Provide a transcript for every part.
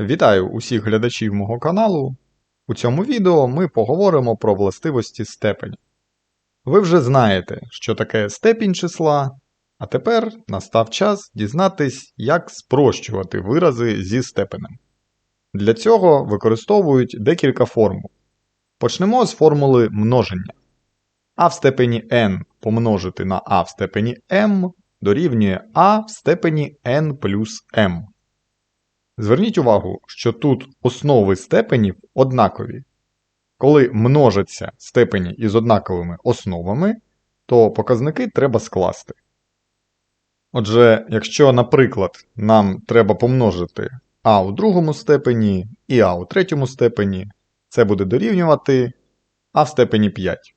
Вітаю усіх глядачів мого каналу. У цьому відео ми поговоримо про властивості степені. Ви вже знаєте, що таке степінь числа, а тепер настав час дізнатись, як спрощувати вирази зі степенем. Для цього використовують декілька формул. Почнемо з формули множення. а в степені n помножити на а в степені m дорівнює а в степені n плюс m. Зверніть увагу, що тут основи степенів однакові. Коли множаться степені із однаковими основами, то показники треба скласти. Отже, якщо, наприклад, нам треба помножити а у другому степені і а у третьому степені, це буде дорівнювати а в степені 5.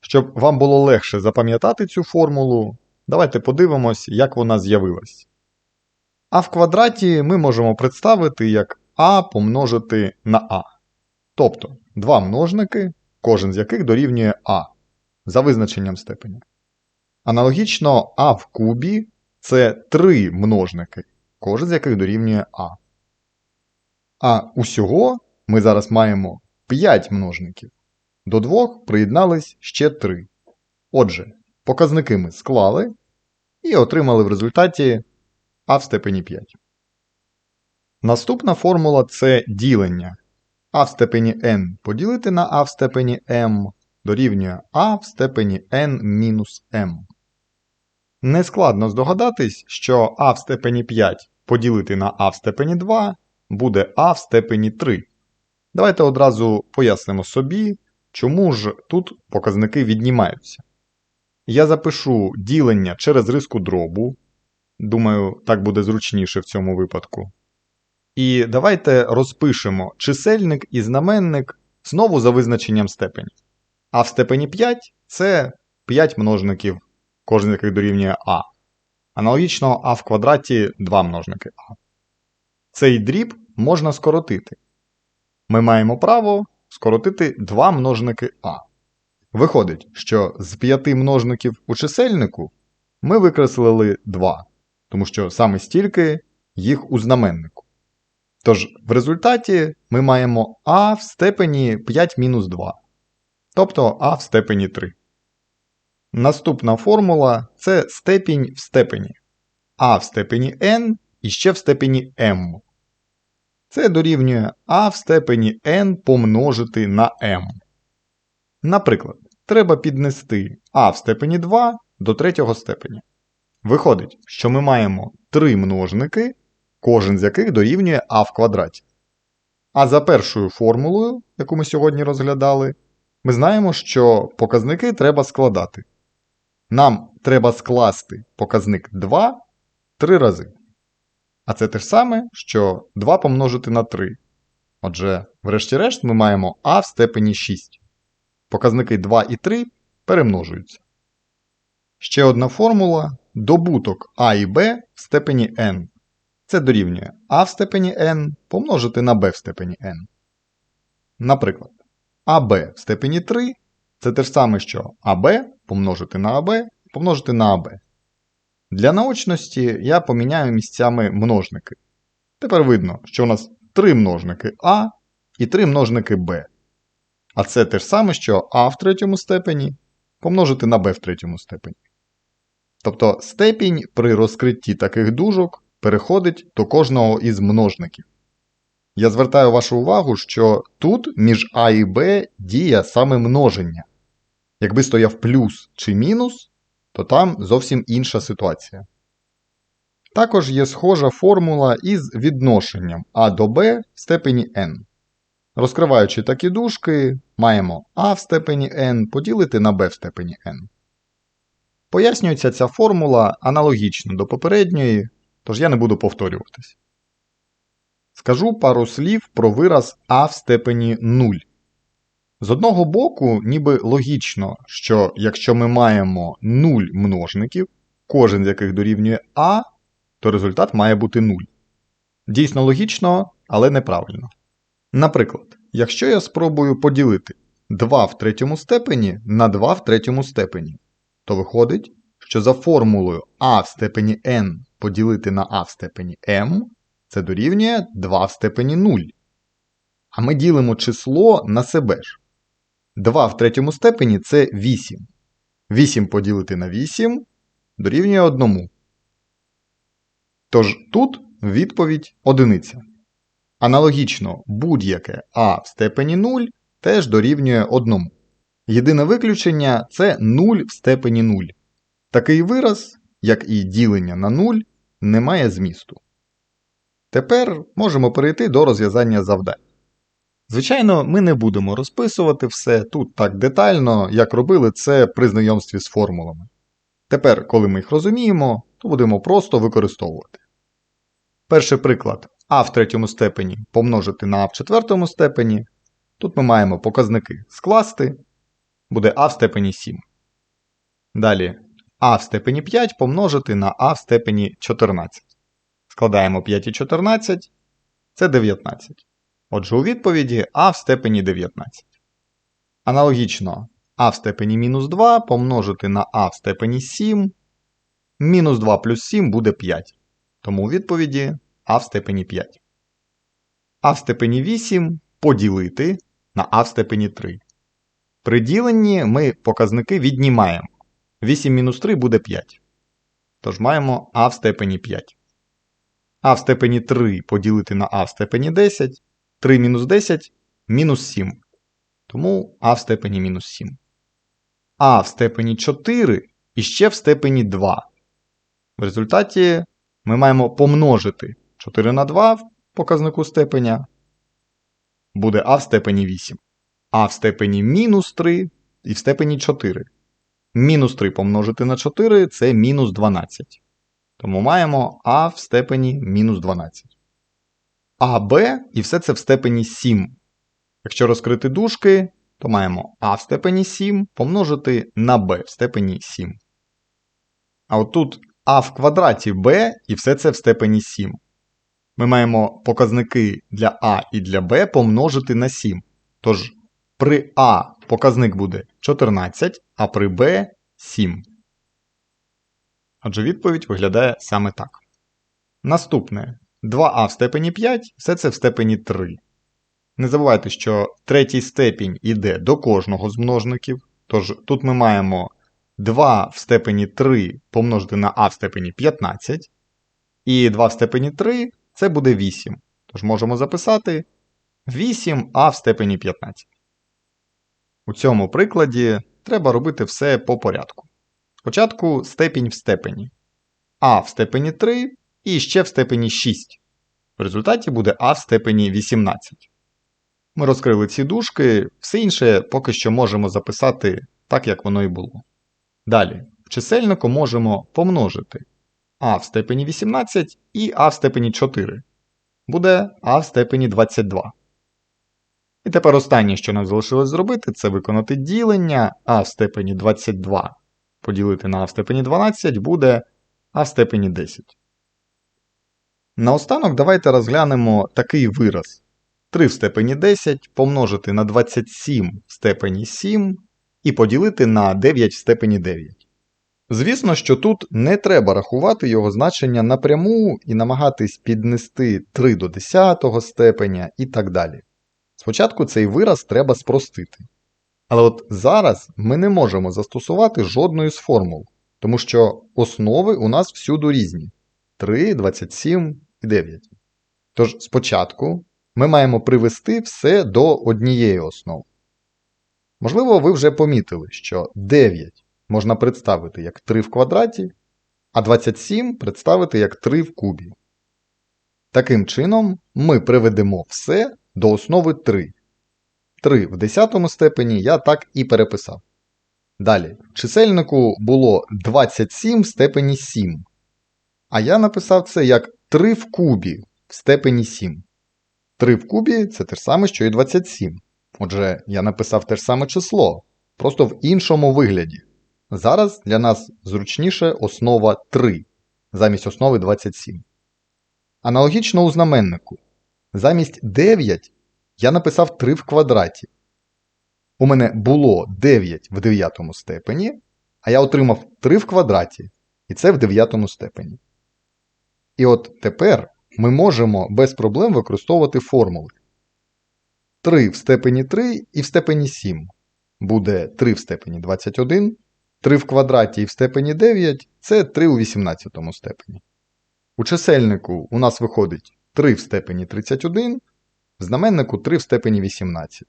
Щоб вам було легше запам'ятати цю формулу, давайте подивимось, як вона з'явилась. А в квадраті ми можемо представити як а помножити на а. Тобто два множники, кожен з яких дорівнює а за визначенням степеня. Аналогічно а в кубі це три множники, кожен з яких дорівнює а. А усього ми зараз маємо 5 множників. До двох приєднались ще 3. Отже, показники ми склали і отримали в результаті а в степені 5. Наступна формула це ділення. а в степені n поділити на а в степені m дорівнює а в степені n мінус m. Нескладно здогадатись, що а в степені 5 поділити на а в степені 2 буде а в степені 3. Давайте одразу пояснимо собі, чому ж тут показники віднімаються. Я запишу ділення через риску дробу. Думаю, так буде зручніше в цьому випадку. І давайте розпишемо чисельник і знаменник знову за визначенням степені. А в степені 5 це 5 множників, кожен з яких дорівнює А. Аналогічно А в квадраті 2 множники А. Цей дріб можна скоротити. Ми маємо право скоротити 2 множники А. Виходить, що з 5 множників у чисельнику ми викреслили 2, тому що саме стільки їх у знаменнику. Тож в результаті ми маємо а в степені 5 мінус 2, тобто а в степені 3. Наступна формула це степінь в степені. а в степені n і ще в степені m. Це дорівнює а в степені n помножити на m. Наприклад, треба піднести а в степені 2 до третього степеня. Виходить, що ми маємо три множники, кожен з яких дорівнює а в квадраті. А за першою формулою, яку ми сьогодні розглядали, ми знаємо, що показники треба складати. Нам треба скласти показник 2 три рази. А це те ж саме, що 2 помножити на 3. Отже, врешті-решт, ми маємо а в степені 6. Показники 2 і 3 перемножуються. Ще одна формула добуток а і b в степені n. Це дорівнює а в степені n помножити на b в степені n. Наприклад, АБ в степені 3 це те ж саме, що АБ помножити на АБ помножити на АБ. Для наочності я поміняю місцями множники. Тепер видно, що у нас три множники А і три множники Б. А це те ж саме, що А в третьому степені помножити на Б в третьому степені. Тобто степінь при розкритті таких дужок переходить до кожного із множників. Я звертаю вашу увагу, що тут між А і Б діє саме множення. Якби стояв плюс чи мінус, то там зовсім інша ситуація. Також є схожа формула із відношенням А до Б в степені n. Розкриваючи такі дужки, маємо А в степені n поділити на b в степені n. Пояснюється ця формула аналогічно до попередньої, тож я не буду повторюватись. Скажу пару слів про вираз А в степені 0. З одного боку, ніби логічно, що якщо ми маємо 0 множників, кожен з яких дорівнює А, то результат має бути 0. Дійсно логічно, але неправильно. Наприклад, якщо я спробую поділити 2 в третьому степені на 2 в третьому степені, то виходить, що за формулою а в степені n поділити на а в степені m це дорівнює 2 в степені 0. А ми ділимо число на себе ж. 2 в третьому степені це 8. 8 поділити на 8 дорівнює 1. Тож тут відповідь одиниця. Аналогічно будь-яке а в степені 0 теж дорівнює 1. Єдине виключення це 0 в степені 0. Такий вираз, як і ділення на 0, не має змісту. Тепер можемо перейти до розв'язання завдань. Звичайно, ми не будемо розписувати все тут так детально, як робили це при знайомстві з формулами. Тепер, коли ми їх розуміємо, то будемо просто використовувати. Перший приклад а в третьому степені помножити на а в четвертому степені. Тут ми маємо показники скласти, буде а в степені 7. Далі а в степені 5 помножити на а в степені 14. Складаємо 5 і 14, це 19. Отже, у відповіді а в степені 19. Аналогічно а в степені мінус 2 помножити на а в степені 7. Мінус 2 плюс 7 буде 5. Тому у відповіді а в степені 5. А в степені 8 поділити на а в степені 3. При діленні ми показники віднімаємо. 8 мінус 3 буде 5. Тож маємо а в степені 5. А в степені 3 поділити на а в степені 10. 3 мінус 10 мінус 7. Тому а в степені мінус 7. А в степені 4 і ще в степені 2. В результаті ми маємо помножити 4 на 2 в показнику степеня. Буде а в степені 8. А в степені мінус 3 і в степені 4. Мінус 3 помножити на 4 це мінус 12. Тому маємо а в степені мінус 12. А, Б і все це в степені 7. Якщо розкрити дужки, то маємо а в степені 7 помножити на b в степені 7. А от тут а в квадраті b і все це в степені 7. Ми маємо показники для а і для b помножити на 7. Тож при а показник буде 14, а при b 7. Отже, відповідь виглядає саме так. Наступне 2а в степені 5, все це в степені 3. Не забувайте, що третій степінь йде до кожного з множників. Тож тут ми маємо 2 в степені 3 помножити на а в степені 15. І 2 в степені 3 це буде 8. Тож можемо записати 8а в степені 15. У цьому прикладі треба робити все по порядку. Спочатку степінь в степені. А в степені 3 і ще в степені 6. В результаті буде А в степені 18. Ми розкрили ці дужки, все інше поки що можемо записати так, як воно і було. Далі, в чисельнику можемо помножити а в степені 18 і а в степені 4. Буде а в степені 22. І тепер останнє, що нам залишилось зробити, це виконати ділення а в степені 22 поділити на а в степені 12 буде а в степені 10. Наостанок давайте розглянемо такий вираз. 3 в степені 10 помножити на 27 в степені 7 і поділити на 9 в степені 9. Звісно, що тут не треба рахувати його значення напряму і намагатись піднести 3 до 10 степеня і так далі. Спочатку цей вираз треба спростити. Але от зараз ми не можемо застосувати жодної з формул, тому що основи у нас всюди різні 3, 27 і 9. Тож спочатку ми маємо привести все до однієї основи. Можливо, ви вже помітили, що 9 можна представити як 3 в квадраті, а 27 представити як 3 в кубі. Таким чином, ми приведемо все до основи 3. 3 в 10 степені я так і переписав. Далі, чисельнику було 27 в степені 7. А я написав це як 3 в кубі в степені 7. 3 в кубі це те ж саме, що і 27. Отже, я написав те ж саме число, просто в іншому вигляді. Зараз для нас зручніше основа 3 замість основи 27. Аналогічно у знаменнику. Замість 9 я написав 3 в квадраті. У мене було 9 в 9 степені, а я отримав 3 в квадраті, і це в 9 степені. І от тепер ми можемо без проблем використовувати формули. 3 в степені 3 і в степені 7 буде 3 в степені 21, 3 в квадраті і в степені 9 це 3 у 18 степені. У чисельнику у нас виходить 3 в степені 31, в знаменнику 3 в степені 18.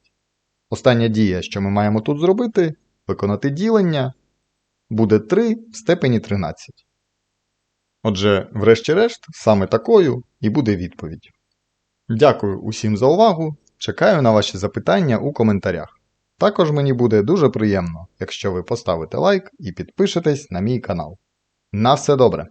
Остання дія, що ми маємо тут зробити, виконати ділення, буде 3 в степені 13. Отже, врешті-решт, саме такою і буде відповідь. Дякую усім за увагу. Чекаю на ваші запитання у коментарях. Також мені буде дуже приємно, якщо ви поставите лайк і підпишетесь на мій канал. На все добре!